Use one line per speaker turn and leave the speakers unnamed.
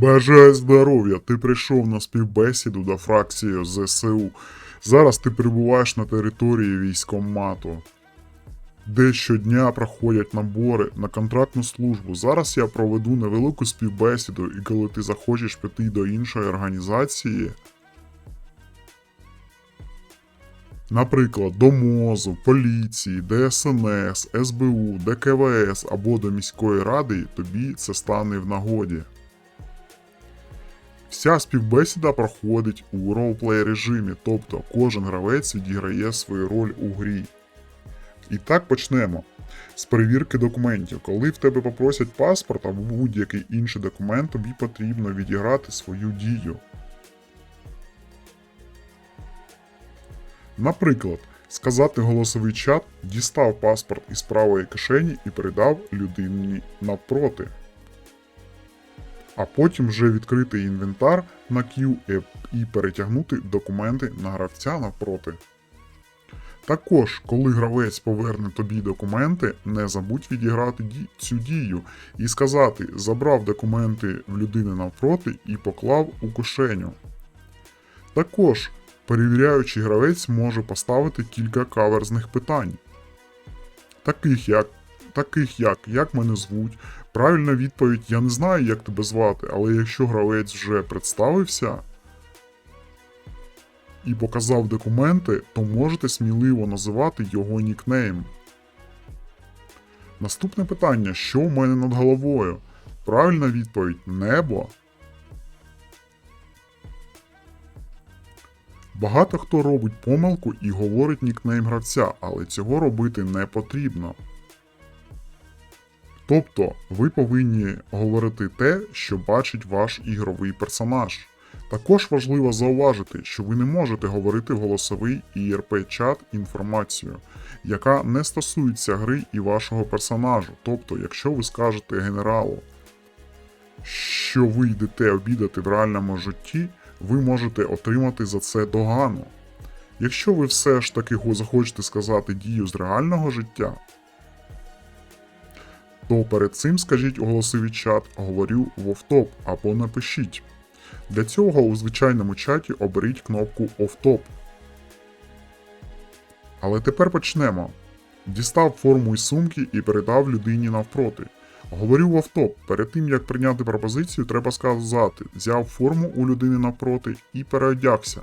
Бажаю здоров'я! Ти прийшов на співбесіду до фракції ЗСУ. Зараз ти перебуваєш на території військомату, де щодня проходять набори на контрактну службу. Зараз я проведу невелику співбесіду, і коли ти захочеш піти до іншої організації, наприклад, до МОЗу, поліції, ДСНС, СБУ, ДКВС або до міської ради, тобі це стане в нагоді. Вся співбесіда проходить у ролплей режимі, тобто кожен гравець відіграє свою роль у грі. І так почнемо. З перевірки документів. Коли в тебе попросять паспорт або будь-який інший документ, тобі потрібно відіграти свою дію. Наприклад, сказати голосовий чат, дістав паспорт із правої кишені і передав людині навпроти а потім вже відкрити інвентар на Q і- перетягнути документи на гравця навпроти. Також, коли гравець поверне тобі документи, не забудь відіграти ді- цю дію і сказати забрав документи в людини навпроти і поклав у кишеню. Також перевіряючий гравець може поставити кілька каверзних питань, таких як, таких як як мене звуть, Правильна відповідь я не знаю, як тебе звати, але якщо гравець вже представився і показав документи, то можете сміливо називати його нікнейм. Наступне питання: що в мене над головою? Правильна відповідь небо. Багато хто робить помилку і говорить нікнейм гравця, але цього робити не потрібно. Тобто ви повинні говорити те, що бачить ваш ігровий персонаж. Також важливо зауважити, що ви не можете говорити в голосовий IRP-чат інформацію, яка не стосується гри і вашого персонажу. Тобто, якщо ви скажете генералу, що ви йдете обідати в реальному житті, ви можете отримати за це догану. Якщо ви все ж таки захочете сказати дію з реального життя, то перед цим скажіть у голосовий чат говорю вовтоп або напишіть. Для цього у звичайному чаті оберіть кнопку Офтоп. Але тепер почнемо. Дістав форму із сумки і передав людині навпроти. Говорю в автоп. Перед тим як прийняти пропозицію, треба сказати: взяв форму у людини навпроти і переодягся.